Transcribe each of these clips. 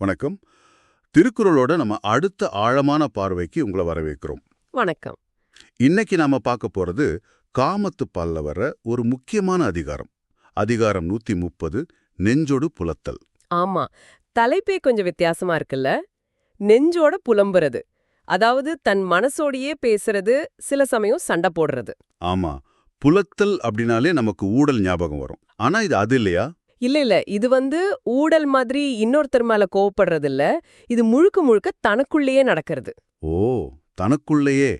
வணக்கம். திருக்குறளோட நம்ம அடுத்த ஆழமான பார்வைக்கு உங்களை வரவேற்கிறோம். வணக்கம். இன்னைக்கு நாம பார்க்க போறது காமத்து பல்ல வர ஒரு முக்கியமான அதிகாரம். அதிகாரம் நூத்தி முப்பது நெஞ்சொடு புலத்தல். ஆமா. தலைப்பே கொஞ்சம் வித்தியாசமா இருக்குல்ல? நெஞ்சோட புலம்புறது. அதாவது தன் மனசோடையே பேசுறது சில சமயம் சண்டை போடுறது. ஆமா. புலத்தல் அப்படின்னாலே நமக்கு ஊடல் ஞாபகம் வரும். ஆனா இது அது இல்லையா? இல்ல இல்ல. இது வந்து ஊடல் மாதிரி இன்னொருத்தர் மேல கோவப்படுறது இல்ல இது முழுக்க முழுக்க தனக்குள்ளேயே நடக்கிறது. ஓ தனக்குள்ளேயே.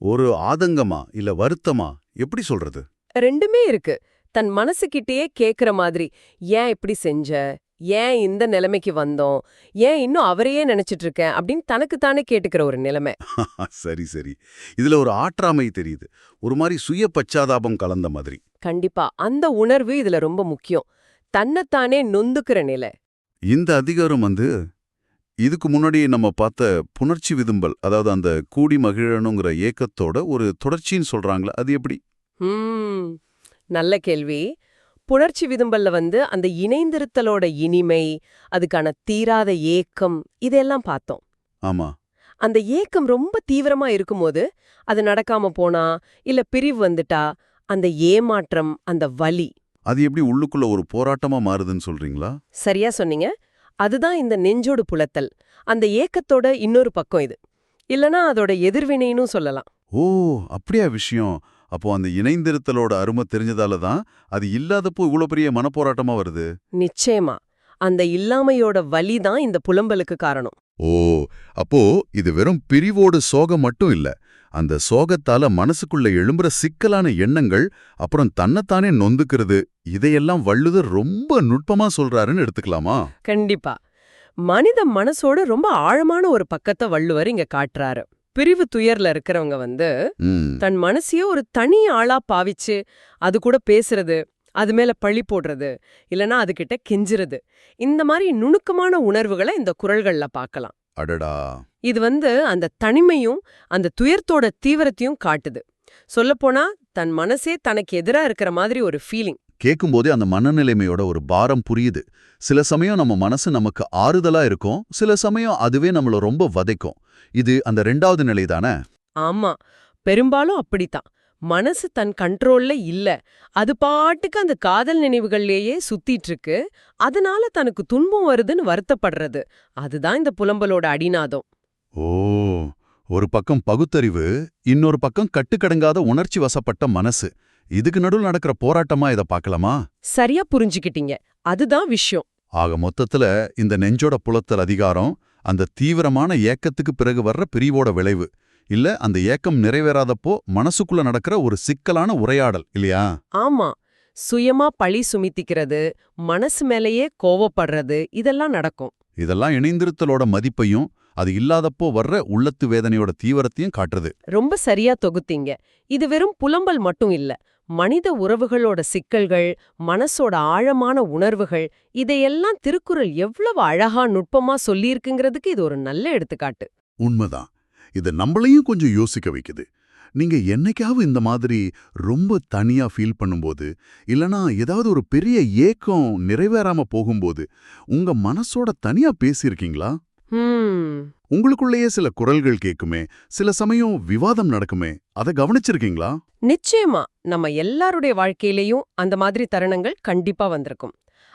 ஒரு ஆதங்கமா இல்ல வருத்தமா? எப்படி சொல்றது? ரெண்டுமே இருக்கு. தன் மனசுகிட்டயே கேக்குற மாதிரி. ஏன் இப்படி செஞ்ச? ஏன் இந்த நிலைமைக்கு வந்தோம்? ஏன் இன்னும் அவரையே நினைச்சிட்டு இருக்கேன் அப்படின்னு தனக்கு தானே கேட்டுக்கிற ஒரு நிலைமை. சரி சரி. இதுல ஒரு ஆற்றாமை தெரியுது. ஒரு மாதிரி சுய பச்சாதாபம் கலந்த மாதிரி. கண்டிப்பா. அந்த உணர்வு இதுல ரொம்ப முக்கியம். தன்னைத்தானே நொந்துக்கிற நிலை. இந்த அதிகாரம் வந்து இதுக்கு முன்னாடி நம்ம பார்த்த புணர்ச்சி விதும்பல் அதாவது அந்த கூடி மகிழணுங்கிற ஏக்கத்தோட ஒரு தொடர்ச்சின்னு சொல்றாங்களே அது எப்படி? ஹம் நல்ல கேள்வி. புணர்ச்சி விதும்பல்ல வந்து அந்த இணைந்திருத்தலோட இனிமை அதுக்கான தீராத ஏக்கம் இதெல்லாம் பார்த்தோம். ஆமா. அந்த ஏக்கம் ரொம்ப தீவிரமா இருக்கும்போது அது நடக்காம போனா இல்ல பிரிவு வந்துட்டா அந்த ஏமாற்றம் அந்த வலி அது எப்படி உள்ளுக்குள்ள ஒரு போராட்டமா மாறுதுன்னு சொல்றீங்களா? சரியா சொன்னீங்க. அதுதான் இந்த நெஞ்சோடு புலத்தல். அந்த ஏக்கத்தோட இன்னொரு பக்கம் இது. இல்லனா அதோட எதிர்வினைன்னு சொல்லலாம். ஓ அப்படியா விஷயம். அப்போ அந்த இணைந்திருத்தலோட அருமை தெரிஞ்சதால தான் அது இல்லாதப்போ இவ்வளவு பெரிய மனப்போராட்டமா வருது? நிச்சயமா. அந்த இல்லாமையோட வலி தான் இந்த புலம்பலுக்கு காரணம். ஓ அப்போ இது வெறும் பிரிவோடு சோகம் மட்டும் இல்ல. அந்த சோகத்தால மனசுக்குள்ள எழும்புற சிக்கலான எண்ணங்கள் அப்புறம் தன்னைத்தானே நொந்துக்கிறது இதையெல்லாம் வள்ளுதர் ரொம்ப நுட்பமா சொல்றாருன்னு எடுத்துக்கலாமா? கண்டிப்பா. மனித மனசோட ரொம்ப ஆழமான ஒரு பக்கத்தை வள்ளுவர் இங்க காட்டுறாரு. பிரிவு துயர்ல இருக்கிறவங்க வந்து தன் மனசையே ஒரு தனி ஆளா பாவிச்சு அது கூட பேசுறது அது மேல பழி போடுறது இல்லனா அதுகிட்ட கெஞ்சுறது. இந்த மாதிரி நுணுக்கமான உணர்வுகளை இந்த குரல்கள்ல பார்க்கலாம். அடடா. இது வந்து அந்த தனிமையும் அந்த துயரத்தோட தீவிரத்தையும் காட்டுது. சொல்லப்போனா தன் மனசே தனக்கு எதிரா இருக்கிற மாதிரி ஒரு ஃபீலிங் கேட்கும்போதே அந்த மனநிலைமையோட ஒரு பாரம் புரியுது. சில சமயம் நம்ம மனசு நமக்கு ஆறுதலா இருக்கும் சில சமயம் அதுவே நம்மள ரொம்ப வதைக்கும். இது அந்த ரெண்டாவது நிலை தானே ஆமா. பெரும்பாலும் அப்படித்தான். மனசு தன் கண்ட்ரோல்ல இல்ல. அது பாட்டுக்கு அந்த காதல் நினைவுகள்லயே சுத்திட்டு இருக்கு அதனால தனக்கு துன்பம் வருதுன்னு வருத்தப்படுறது. அதுதான் இந்த புலம்பலோட அடிநாதம். ஓ ஒரு பக்கம் பகுத்தறிவு இன்னொரு பக்கம் கட்டுக்கடங்காத உணர்ச்சி வசப்பட்ட மனசு. இதுக்கு நடுவில் நடக்கிற போராட்டமா இத பார்க்கலாமா? சரியா புரிஞ்சுக்கிட்டீங்க. அதுதான் விஷயம். ஆக மொத்தத்துல இந்த நெஞ்சோட புலத்தல் அதிகாரம் அந்த தீவிரமான ஏக்கத்துக்கு பிறகு வர்ற பிரிவோட விளைவு. இல்ல அந்த ஏக்கம் நிறைவேறாதப்போ மனசுக்குள்ள நடக்கிற ஒரு சிக்கலான உரையாடல் இல்லையா? ஆமா. சுயமா பழி சுமித்திக்கிறது மனசு மேலேயே கோவப்படுறது இதெல்லாம் நடக்கும். இதெல்லாம் இணைந்திருத்தலோட மதிப்பையும் அது இல்லாதப்போ வர்ற உள்ளத்து வேதனையோட தீவிரத்தையும் காட்டுறது. ரொம்ப சரியா தொகுத்தீங்க. இது வெறும் புலம்பல் மட்டும் இல்ல. மனித உறவுகளோட சிக்கல்கள் மனசோட ஆழமான உணர்வுகள் இதையெல்லாம் திருக்குறள் எவ்வளவு அழகா நுட்பமா சொல்லியிருக்குங்கிறதுக்கு இது ஒரு நல்ல எடுத்துக்காட்டு. உண்மைதான். இது நம்மளையும் கொஞ்சம் யோசிக்க வைக்குது. நீங்க என்னைக்காவது இந்த மாதிரி ரொம்ப தனியா ஃபீல் பண்ணும்போது இல்லனா ஏதாவது ஒரு பெரிய ஏக்கம் நிறைவேறாம போகும்போது உங்க மனசோட தனியா பேசியிருக்கீங்களா? உங்களுக்குள்ளேயே சில குரல்கள் கேக்குமே சில சமயம் விவாதம் நடக்குமே அதை கவனிச்சிருக்கீங்களா? நிச்சயமா. நம்ம எல்லாருடைய வாழ்க்கையிலயும் அந்த மாதிரி தருணங்கள் கண்டிப்பா வந்திருக்கும்.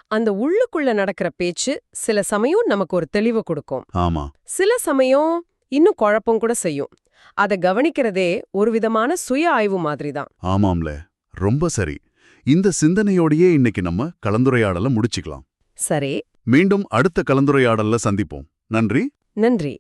அந்த உள்ளுக்குள்ள நடக்கிற பேச்சு சில சமயம் நமக்கு ஒரு தெளிவு கொடுக்கும். ஆமா. சில சமயம் இன்னும் குழப்பம் கூட செய்யும். அத கவனிக்கிறதே ஒரு விதமான சுய ஆய்வு மாதிரி தான் ஆமாம்ல ரொம்ப சரி. இந்த சிந்தனையோடையே இன்னைக்கு நம்ம கலந்துரையாடல முடிச்சுக்கலாம். சரி. மீண்டும் அடுத்த கலந்துரையாடல்ல சந்திப்போம். நன்றி. நன்றி.